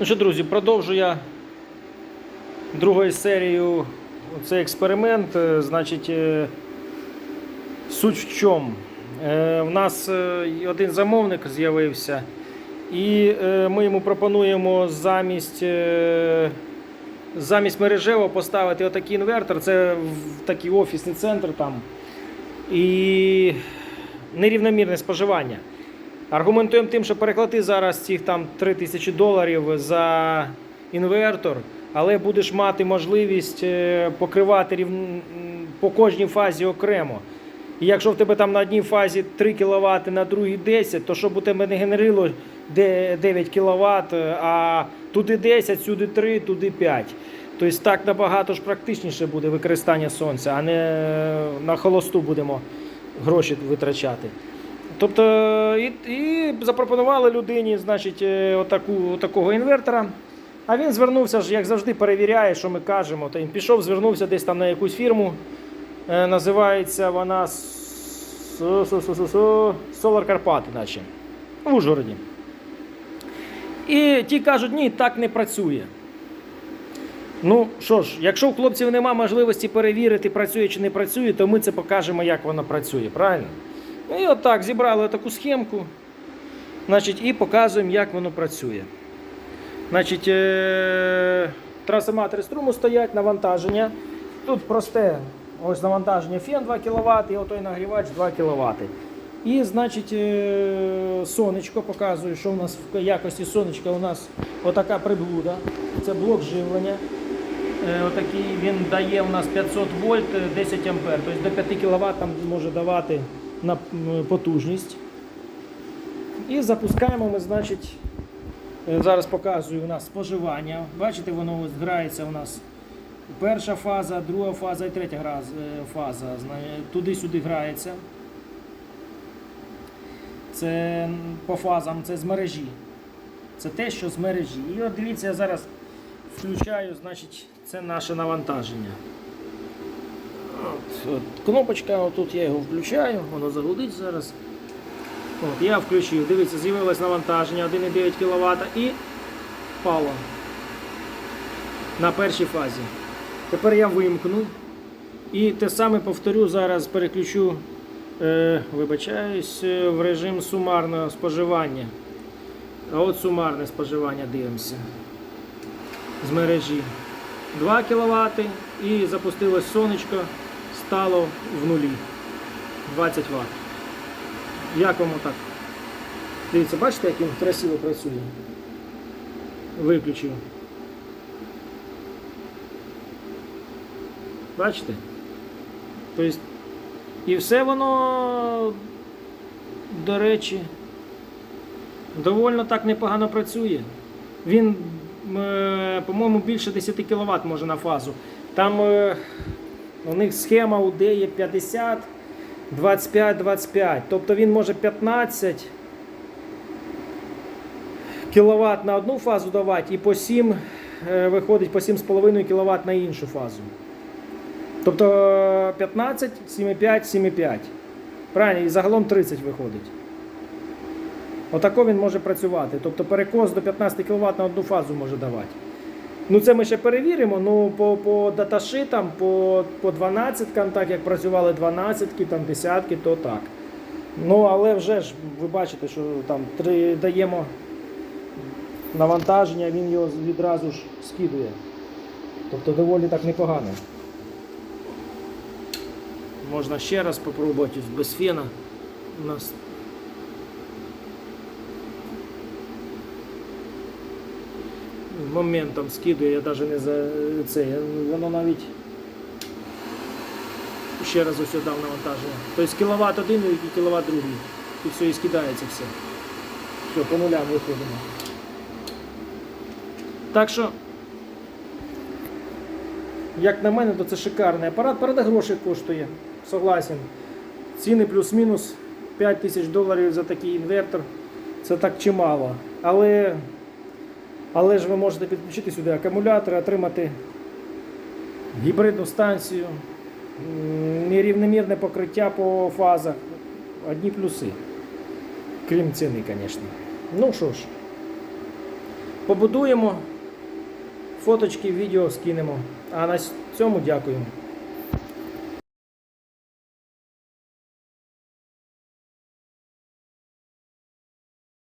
Ну що, друзі, продовжу я другою серією цей експеримент. Е, Значить, е, суть в чому? Е, В нас е, один замовник з'явився, і е, ми йому пропонуємо замість, е, замість мережевого поставити отакий інвертор. Це такий офісний центр там. І нерівномірне споживання. Аргументуємо тим, що переклади зараз цих там 3 тисячі доларів за інвертор, але будеш мати можливість е, покривати рів... по кожній фазі окремо. І якщо в тебе там на одній фазі 3 кВт, на другій 10, то щоб у тебе не генерило 9 кВт, а туди 10, сюди 3, туди 5. Тобто так набагато ж практичніше буде використання сонця, а не на холосту будемо гроші витрачати. Тобто і, і запропонували людині значить, е, отаку, отакого інвертора. А він звернувся ж, як завжди, перевіряє, що ми кажемо. То він пішов, звернувся десь там на якусь фірму. Е, називається вона Solar Карпати, наче. В Ужгороді. І ті кажуть, ні, так не працює. Ну що ж, якщо у хлопців немає можливості перевірити, працює чи не працює, то ми це покажемо, як воно працює, правильно? І отак зібрали таку схемку, значить, і показуємо, як воно працює. Значить, е- трансформатори струму стоять, навантаження. Тут просте ось навантаження фен 2 кВт і отой нагрівач 2 кВт. І, значить, е, сонечко показує, що у нас в якості сонечка у нас отака приблуда. Це блок живлення. Е, Отакий він дає у нас 500 вольт, е, 10 ампер. Тобто до 5 кВт там може давати на потужність. І запускаємо ми, значить, е, зараз показую у нас споживання. Бачите, воно ось грається у нас перша фаза, друга фаза і третя е, фаза. Туди-сюди грається. Це по фазам, це з мережі. Це те, що з мережі. І от дивіться, я зараз включаю, значить, це наше навантаження. От, от, кнопочка, отут я його включаю, воно загудить зараз. От, я включив, дивіться, з'явилось навантаження 1,9 кВт і впало на першій фазі. Тепер я вимкну. І те саме повторю, зараз переключу, е, вибачаюсь, в режим сумарного споживання. А от сумарне споживання дивимося з мережі. 2 кВт і запустилось сонечко, стало в нулі. 20 Вт. Як вам так? Дивіться, бачите, як він красиво працює? Виключив. Бачите? Тобто, і все воно, до речі, довольно так непогано працює. Він, е, по-моєму, більше 10 кВт може на фазу. Там е, у них схема УД є 50, 25, 25. Тобто він може 15 кВт на одну фазу давати і по 7 е, виходить по 7,5 кВт на іншу фазу. Тобто е, 15, 7,5, 7,5. Правильно, і загалом 30 виходить. Отако він може працювати. Тобто перекос до 15 кВт на одну фазу може давати. Ну це ми ще перевіримо. Ну по, по даташитам, по, по 12 так як працювали 12, там 10, то так. Ну але вже ж ви бачите, що там три даємо навантаження, він його відразу ж скидує. Тобто доволі так непогано. Можна ще раз спробувати без фена. У нас моментом скидує, я навіть не за це. Воно навіть ще раз ось дав навантаження. Тобто кіловат один і кіловат другий. І все, і скидається все. Все, по нулям виходимо. Так що, як на мене, то це шикарний апарат. Правда, грошей коштує. Согласен. Ціни плюс-мінус 5 тисяч доларів за такий інвертор. Це так чимало. Але але ж ви можете підключити сюди акумулятор, отримати гібридну станцію, нерівномірне покриття по фазах. Одні плюси. Крім ціни, звісно. Ну що ж, побудуємо, фоточки, відео скинемо. А на цьому дякуємо.